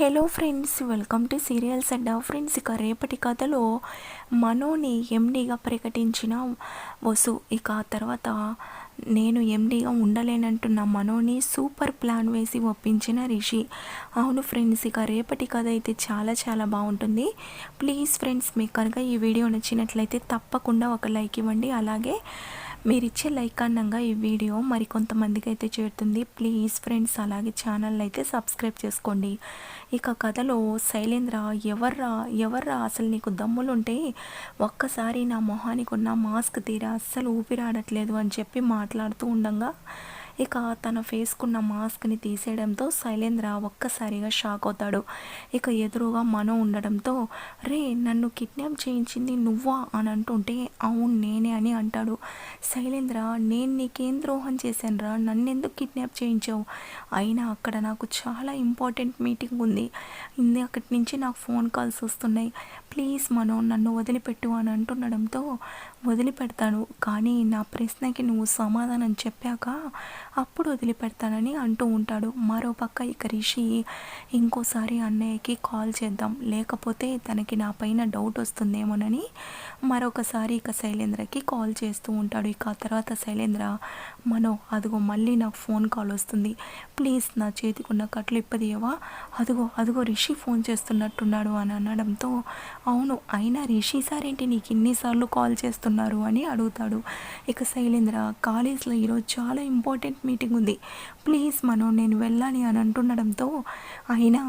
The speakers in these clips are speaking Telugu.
Hello friends welcome to serials and friends ఇక రేపటి కథలో మనోని ఎండీగా ప్రకటించిన వసు. ఇక తర్వాత నేను ఎండీగా ఉండలేనంటున్న మనోని సూపర్ ప్లాన్ వేసి ఒప్పించిన రిషి. అవును ఫ్రెండ్స్ ఇక రేపటి కథ అయితే చాలా చాలా బాగుంటుంది. ప్లీజ్ ఫ్రెండ్స్ మీకు కనుక ఈ వీడియో నచ్చినట్లయితే తప్పకుండా ఒక లైక్ ఇవ్వండి. అలాగే మీరు ఇచ్చే లైక్ అన్నంగా ఈ వీడియో మరి కొంతమందికి అయితే చేరుతుంది. ప్లీజ్ ఫ్రెండ్స్ అలాగే ఛానల్ అయితే సబ్స్క్రైబ్ చేసుకోండి. ఇక కథలో శైలేంద్ర ఎవర్రా ఎవర్రా అసలు నీకు దమ్ములుంటే ఒక్కసారి నా మొహానికి ఉన్న మాస్క్ తీరా? అస్సలు ఊపిరాడట్లేదు అని చెప్పి మాట్లాడుతూ ఉండగా ఇక తన ఫేస్కున్న మాస్క్ని తీసేయడంతో శైలేంద్ర ఒక్కసారిగా షాక్ అవుతాడు. ఇక ఎదురుగా మనో ఉండడంతో రే నన్ను కిడ్నాప్ చేయించింది నువ్వా? అని అంటుంటే అవును నేనే అని అంటాడు. శైలేంద్ర నేను నీకేం ద్రోహం చేశానురా నన్నెందుకు కిడ్నాప్ చేయించావు? అయినా అక్కడ నాకు చాలా ఇంపార్టెంట్ మీటింగ్ ఉంది. ఇంది అక్కడి నుంచి నాకు ఫోన్ కాల్స్ వస్తున్నాయి. ప్లీజ్ మనో నన్ను వదిలిపెట్టు అని అంటుండడంతో వదిలిపెడతాను కానీ నా ప్రశ్నకి నువ్వు సమాధానం చెప్పాక అప్పుడు వదిలిపెడతానని అంటూ ఉంటాడు. మరోపక్క ఇక రిషి ఇంకోసారి అన్నయ్యకి కాల్ చేద్దాం. లేకపోతే తనకి నా పైన డౌట్ వస్తుందేమోనని మరొకసారి ఇక శైలేంద్రకి కాల్ చేస్తూ ఉంటాడు. ఇక ఆ తర్వాత శైలేంద్ర మనో అదిగో మళ్ళీ నాకు ఫోన్ కాల్ వస్తుంది. ప్లీజ్ నా చేతికి ఉన్న కట్లు ఇప్పదీయవా? అదిగో అదిగో రిషి ఫోన్ చేస్తున్నట్టున్నాడు అని అనడంతో అవును అయినా రిషి సార్ ఏంటి నీకు ఇన్నిసార్లు కాల్ చేస్తున్నారు అని అడుగుతాడు. ఇక శైలేంద్ర కాలేజ్లో ఈరోజు చాలా ఇంపార్టెంట్ మీటింగ్ ఉంది. ప్లీజ్ మనో నేను వెళ్ళాలి అని అంటుండడంతో అయినా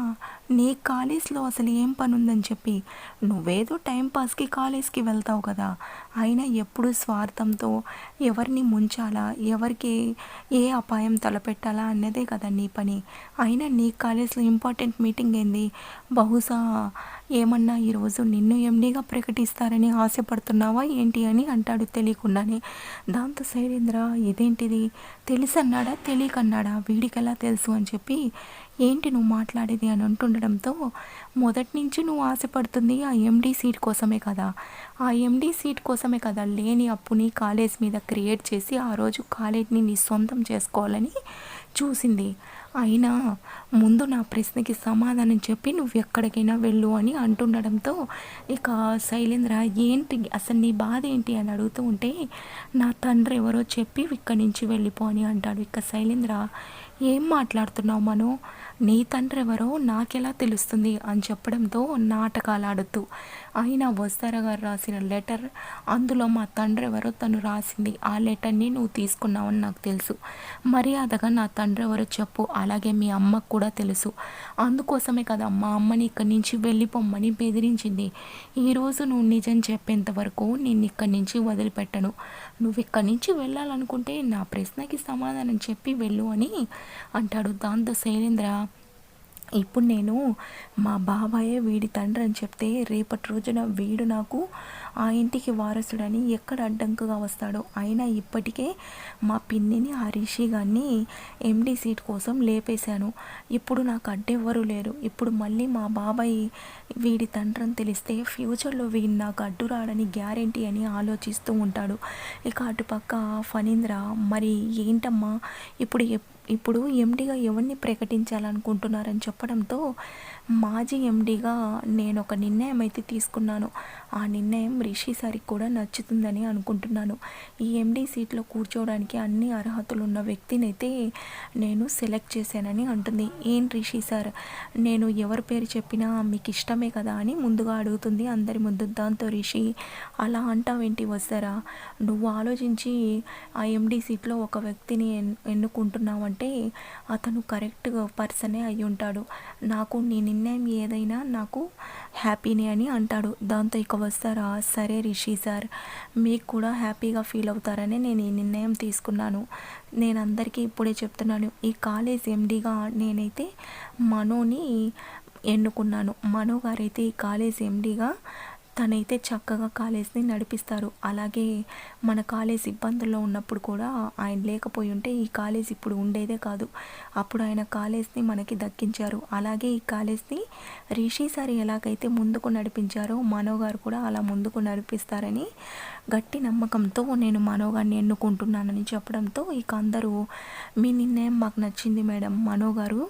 నీ కాలేజ్లో అసలు ఏం పని ఉందని చెప్పి నువ్వేదో టైంపాస్కి కాలేజ్కి వెళ్తావు కదా అయినా ఎప్పుడు స్వార్థంతో ఎవరిని ముంచాలా ఎవరికి ఏ అపాయం తలపెట్టాలా అన్నదే కదా నీ పని. అయినా నీ కాలేజ్లో ఇంపార్టెంట్ మీటింగ్ ఏంది? బహుశా ఏమన్నా ఈరోజు నిన్ను ఎండీగా ప్రకటిస్తారని ఆశపడుతున్నావా ఏంటి అని అంటాడు తెలియకుండానే. దాంతో శైలేంద్ర ఇదేంటిది? తెలిసన్నాడా? తెలియకన్నాడా? మాట్లాడా వీడికెలా తెలుసు అని చెప్పి ఏంటి నువ్వు మాట్లాడేది? అని అంటుండడంతో మొదటి నుంచి నువ్వు ఆశపడుతుంది ఆ ఎండీ సీట్ కోసమే కదా. ఆ ఎండీ సీట్ కోసమే కదా లేని అప్పుని కాలేజ్ మీద క్రియేట్ చేసి ఆ రోజు కాలేజ్ని నీ సొంతం చేసుకోవాలని చూసింది. అయినా ముందు నా ప్రశ్నకి సమాధానం చెప్పి నువ్వు ఎక్కడికైనా వెళ్ళు అని అంటుండడంతో ఇక శైలేంద్ర ఏంటి? అసలు నీ బాధ ఏంటి? అని అడుగుతూ ఉంటే నా తండ్రి ఎవరో చెప్పి ఇక్కడి నుంచి వెళ్ళిపో అని అంటాడు. ఇక శైలేంద్ర ఏం మాట్లాడుతున్నావు మనం? నీ తండ్రి ఎవరో నాకెలా తెలుస్తుంది? అని చెప్పడంతో నాటకాలు ఆడుతూ అయినా వస్తారా గారు రాసిన లెటర్? అందులో మా తండ్రి ఎవరో తను రాసింది. ఆ లెటర్ని నువ్వు తీసుకున్నావని నాకు తెలుసు. మర్యాదగా నా తండ్రి ఎవరో చెప్పు. అలాగే మీ అమ్మకు కూడా తెలుసు. అందుకోసమే కదా మా అమ్మని ఇక్కడి నుంచి వెళ్ళిపోమ్మని బెదిరించింది. ఈరోజు నువ్వు నిజం చెప్పేంత వరకు నేను ఇక్కడి నుంచి వదిలిపెట్టను. నువ్వు ఇక్కడి నుంచి వెళ్ళాలనుకుంటే నా ప్రశ్నకి సమాధానం చెప్పి వెళ్ళు అని అంటాడు దాంతో శైలేంద్ర. ఇప్పుడు నేను మా బాబాయే వీడి తండ్రి అని చెప్తే రేపటి రోజున వీడు నాకు ఆ ఇంటికి వారసుడని ఎక్కడ అడ్డంకుగా వస్తాడో అయినా ఇప్పటికే మా పిన్నిని ఆ రిషి గారిని ఎండి సీట్ కోసం లేపేశాను. ఇప్పుడు నాకు అడ్డెవ్వరూ లేరు. ఇప్పుడు మళ్ళీ మా బాబాయ్ వీడి తండ్రి తెలిస్తే ఫ్యూచర్లో వీడి నాకు అడ్డు రాడని గ్యారంటీ అని ఆలోచిస్తూ ఉంటాడు. ఇక అటుపక్క ఫణీంద్ర మరి ఏంటమ్మా? ఇప్పుడు ఇప్పుడు ఎండిగా ఎవరిని ప్రకటించాలనుకుంటున్నారని చెప్పడంతో మాజీ ఎండిగా నేను ఒక నిర్ణయం అయితే తీసుకున్నాను. ఆ నిర్ణయం రిషి సారికి కూడా నచ్చుతుందని అనుకుంటున్నాను. ఈ ఎండి సీట్లో కూర్చోవడానికి అన్ని అర్హతలు ఉన్న వ్యక్తినైతే నేను సెలెక్ట్ చేశానని అంటుంది. ఏం రిషి సార్? నేను ఎవరి పేరు చెప్పినా మీకు ఇష్టమే కదా అని ముందుగా అడుగుతుంది అందరి ముందు. దాంతో రిషి అలా అంటావేంటి వస్తారా నువ్వు ఆలోచించి ఆ ఎండి సీట్లో ఒక వ్యక్తిని ఎన్నుకుంటున్నావంటే అతను కరెక్ట్ పర్సనే అయి ఉంటాడు నాకు నేను నిర్ణయం ఏదైనా నాకు హ్యాపీనే అని అంటాడు. దాంతో ఇక వస్తారా? సరే రిషి సార్ మీకు కూడా హ్యాపీగా ఫీల్ అవుతారని నేను ఈ నిర్ణయం తీసుకున్నాను. నేను అందరికీ ఇప్పుడే చెప్తున్నాను. ఈ కాలేజ్ ఎండీగా నేనైతే మనోని ఎన్నుకున్నాను. మనో గారైతే ఈ కాలేజ్ ఎండీగా తనైతే చక్కగా కాలేజ్ని నడిపిస్తారు. అలాగే మన కాలేజ్ ఇబ్బందుల్లో ఉన్నప్పుడు కూడా ఆయన లేకపోయి ఉంటే ఈ కాలేజ్ ఇప్పుడు ఉండేదే కాదు. అప్పుడు ఆయన కాలేజ్ని మనకి దక్కించారు. అలాగే ఈ కాలేజ్ని రిషి సార్ ఎలాగైతే ముందుకు నడిపించారో మనో గారు కూడా అలా ముందుకు నడిపిస్తారని గట్టి నమ్మకంతో నేను మనో గారిని ఎన్నుకుంటున్నానని చెప్పడంతో ఇక అందరూ మీ నిర్ణయం మాకు నచ్చింది మేడం? మనో గారు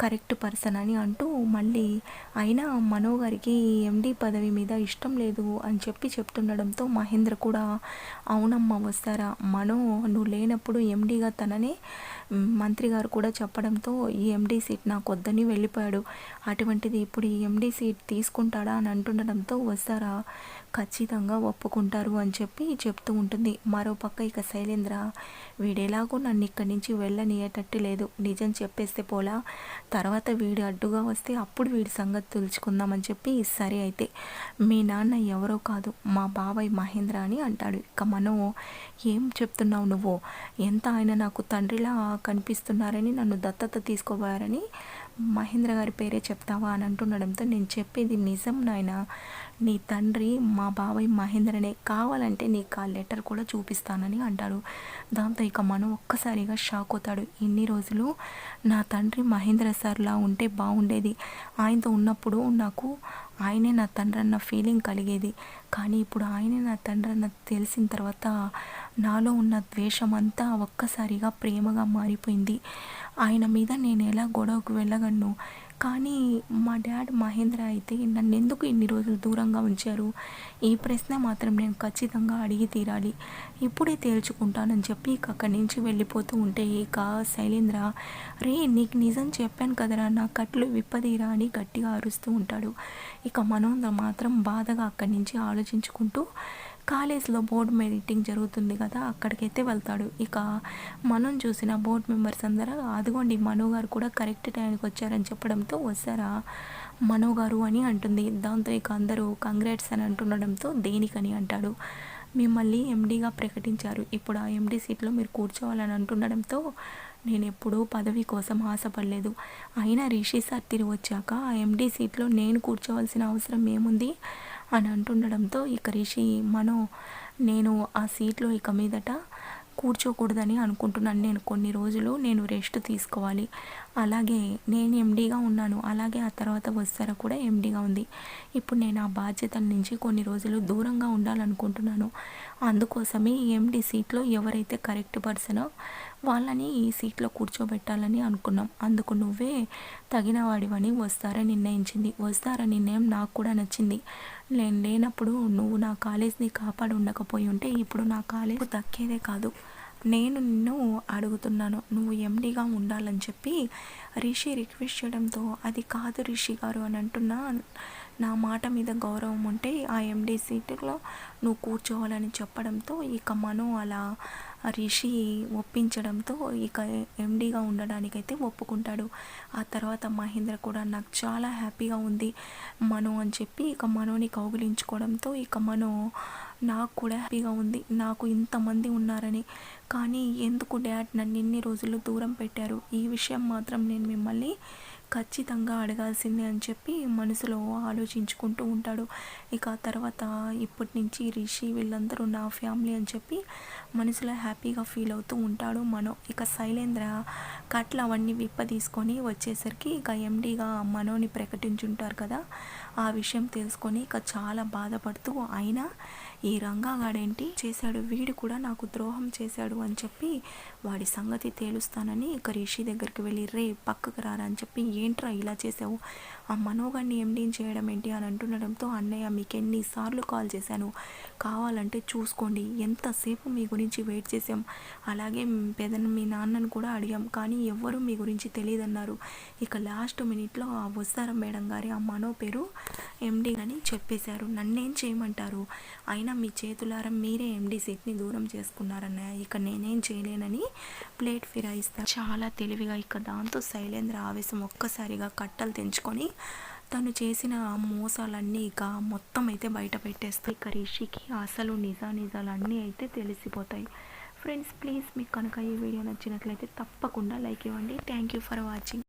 కరెక్ట్ పర్సన్ అని అంటూ మళ్ళీ అయినా మనో గారికి ఎండి పదవి మీద ఇష్టం లేదు అని చెప్పి చెప్తుండడంతో మహేంద్ర కూడా అవునమ్మా వస్తారా? మనో నువ్వు లేనప్పుడు ఎండిగా తననే మంత్రి గారు కూడా చెప్పడంతో ఈ ఎండీ సీట్ నాకు వద్దని వెళ్ళిపోయాడు. అటువంటిది ఇప్పుడు ఈ ఎండీ సీట్ తీసుకుంటాడా అని అంటుండడంతో వస్తారా? ఖచ్చితంగా ఒప్పుకుంటారు అని చెప్పి చెప్తూ ఉంటుంది. మరోపక్క ఇక శైలేంద్ర వీడెలాగో నన్ను ఇక్కడి నుంచి వెళ్ళనియేటట్టు లేదు. నిజం చెప్పేస్తే పోలా. తర్వాత వీడు అడ్డుగా వస్తే అప్పుడు వీడి సంగతి తెలుసుకుందామని చెప్పి సరే అయితే. మీ నాన్న ఎవరో కాదు మా బాబాయ్ మహేంద్ర అని అంటాడు. ఇక మనం ఏం చెప్తున్నావు నువ్వు? ఎంత ఆయన నాకు తండ్రిలా కనిపిస్తున్నారని నన్ను దత్తత తీసుకోబోయారని మహేంద్ర గారి పేరే చెప్తావా అని అంటుండడంతో నేను చెప్పేది నిజం నాయన. నీ తండ్రి మా బాబాయ్ మహేంద్రనే కావాలంటే నీకు ఆ లెటర్ కూడా చూపిస్తానని అంటాడు దాంతో ఇక మనం ఒక్కసారిగా షాక్ అవుతాడు. ఇన్ని రోజులు నా తండ్రి మహేంద్ర సార్లా ఉంటే బాగుండేది. ఆయనతో ఉన్నప్పుడు నాకు ఆయనే నా తండ్రి అన్న ఫీలింగ్ కలిగేది. కానీ ఇప్పుడు ఆయనే నా తండ్రి అన్న తెలిసిన తర్వాత నాలో ఉన్న ద్వేషం అంతా ఒక్కసారిగా ప్రేమగా మారిపోయింది. ఆయన మీద నేను ఎలా గొడవకు వెళ్ళగలను? కానీ మా డాడ్ మహేంద్ర అయితే నన్ను ఎందుకు ఇన్ని రోజులు దూరంగా ఉంచారు? ఈ ప్రశ్న మాత్రం నేను ఖచ్చితంగా అడిగి తీరాలి. ఇప్పుడే తేల్చుకుంటానని చెప్పి ఇక అక్కడి నుంచి వెళ్ళిపోతూ ఉంటే ఇక శైలేంద్ర రే నీకు నిజం చెప్పాను కదరా నా కట్లు విప్పదీరా అని గట్టిగా అరుస్తూ ఉంటాడు. ఇక మనోంద్ర మాత్రం బాధగా అక్కడి నుంచి ఆలోచించుకుంటూ కాలేజ్లో బోర్డు మీటింగ్ జరుగుతుంది కదా అక్కడికైతే వెళ్తాడు. ఇక మనం చూసిన బోర్డు మెంబర్స్ అందరూ అదిగోండి మనో గారు కూడా కరెక్ట్ టైంకి వచ్చారని చెప్పడంతో వస్తారా? మనో గారు అని అంటుంది. దాంతో ఇక అందరూ కంగ్రాట్స్ అని అంటుండడంతో దేనికని అంటాడు. మిమ్మల్ని ఎండీగా ప్రకటించారు. ఇప్పుడు ఆ ఎండీ సీట్లో మీరు కూర్చోవాలని అంటుండడంతో నేను ఎప్పుడూ పదవి కోసం ఆశపడలేదు. అయినా రిషి సార్ తిరిగి వచ్చాక ఆ ఎండీ సీట్లో నేను కూర్చోవాల్సిన అవసరం ఏముంది? అని అంటుండడంతో ఇక రిషి మనో నేను ఆ సీట్లో ఇక మీదట కూర్చోకూడదని అనుకుంటున్నాను. నేను కొన్ని రోజులు నేను రెస్ట్ తీసుకోవాలి. అలాగే నేను ఎండీగా ఉన్నాను. అలాగే ఆ తర్వాత వస్తారా కూడా ఎండీగా ఉంది. ఇప్పుడు నేను ఆ బాధ్యతల నుంచి కొన్ని రోజులు దూరంగా ఉండాలనుకుంటున్నాను. అందుకోసమే ఎండి ఎండీ సీట్లో ఎవరైతే కరెక్ట్ పర్సనో వాళ్ళని ఈ సీట్లో కూర్చోబెట్టాలని అనుకున్నాం. అందుకు నువ్వే తగిన వాడివని వస్తారని నిర్ణయించింది. వస్తారా నిర్ణయం నాకు కూడా నచ్చింది. నేను లేనప్పుడు నువ్వు నా కాలేజ్ని కాపాడు ఉండకపోయి ఉంటే ఇప్పుడు నా కాలేజ్ దక్కేదే కాదు. నేను నిన్ను అడుగుతున్నాను. నువ్వు ఎండీగా ఉండాలని చెప్పి రిషి రిక్వెస్ట్ చేయడంతో అది కాదు రిషి గారు అని అంటున్నా నా మాట మీద గౌరవం ఉంటే ఆ ఎండీ సీట్లో నువ్వు కూర్చోవాలని చెప్పడంతో ఇక మను అలా రిషి ఒప్పించడంతో ఇక ఎండీగా ఉండడానికైతే ఒప్పుకుంటాడు. ఆ తర్వాత మహేంద్ర కూడా నాకు చాలా హ్యాపీగా ఉంది మను అని చెప్పి ఇక మనోని కౌగిలించుకోవడంతో ఇక మనో నాకు కూడా హ్యాపీగా ఉంది. నాకు ఇంతమంది ఉన్నారని. కానీ ఎందుకు డాడ్ నన్ను ఇన్ని రోజులు దూరం పెట్టారు? ఈ విషయం మాత్రం నేను మిమ్మల్ని ఖచ్చితంగా అడగాల్సిందే అని చెప్పి మనసులో ఆలోచించుకుంటూ ఉంటాడు. ఇక తర్వాత ఇప్పటి నుంచి రిషి వీళ్ళందరూ నా ఫ్యామిలీ అని చెప్పి మనసులో హ్యాపీగా ఫీల్ అవుతూ ఉంటాడు. మనో ఇక శైలేంద్ర కట్ల అవన్నీ విప్ప తీసుకొని వచ్చేసరికి ఇక ఎండీగా మనోని ప్రకటించుంటారు కదా. ఆ విషయం తెలుసుకొని ఇక చాలా బాధపడుతూ అయినా ఈ రంగాగాడేంటి? చేశాడు వీడు కూడా నాకు ద్రోహం చేశాడు అని చెప్పి వాడి సంగతి తేలుస్తానని ఇక రిషి దగ్గరికి వెళ్ళి రే పక్కకు రారా అని చెప్పి ఏంట్రా ఇలా చేసావు ఆ మనోగాన్ని ఎండీని చేయడం ఏంటి? అని అంటుండడంతో అన్నయ్య మీకు ఎన్నిసార్లు కాల్ చేశాను. కావాలంటే చూసుకోండి. ఎంతసేపు మీ గురించి వెయిట్ చేసాం అలాగే పెదన మీ నాన్నను కూడా అడిగాం. కానీ ఎవ్వరూ మీ గురించి తెలియదన్నారు ఇక లాస్ట్ మినిట్లో ఆ వస్తారం మేడం గారి ఆ మనో పేరు ఎండీ అని చెప్పేశారు. నన్నేం చేయమంటారు? అయినా మీ చేతులారా మీరే ఎండీ సీట్ని దూరం చేసుకున్నారన్నయ్య. ఇక నేనేం చేయలేనని ప్లేట్ ఫిరాయిస్తా. చాలా తెలివిగా ఇక దాంతో శైలేంద్ర ఆవేశం ఒక్కసారిగా కట్టలు తెంచుకొని తను చేసిన మోసాలన్నీ ఇక మొత్తం అయితే బయట పెట్టేస్తాయి. ఇక రిషికి అసలు నిజా నిజాలు అన్నీ అయితే తెలిసిపోతాయి. ఫ్రెండ్స్ ప్లీజ్ మీకు కనుక ఈ వీడియో నచ్చినట్లయితే తప్పకుండా లైక్ ఇవ్వండి. Thank you for watching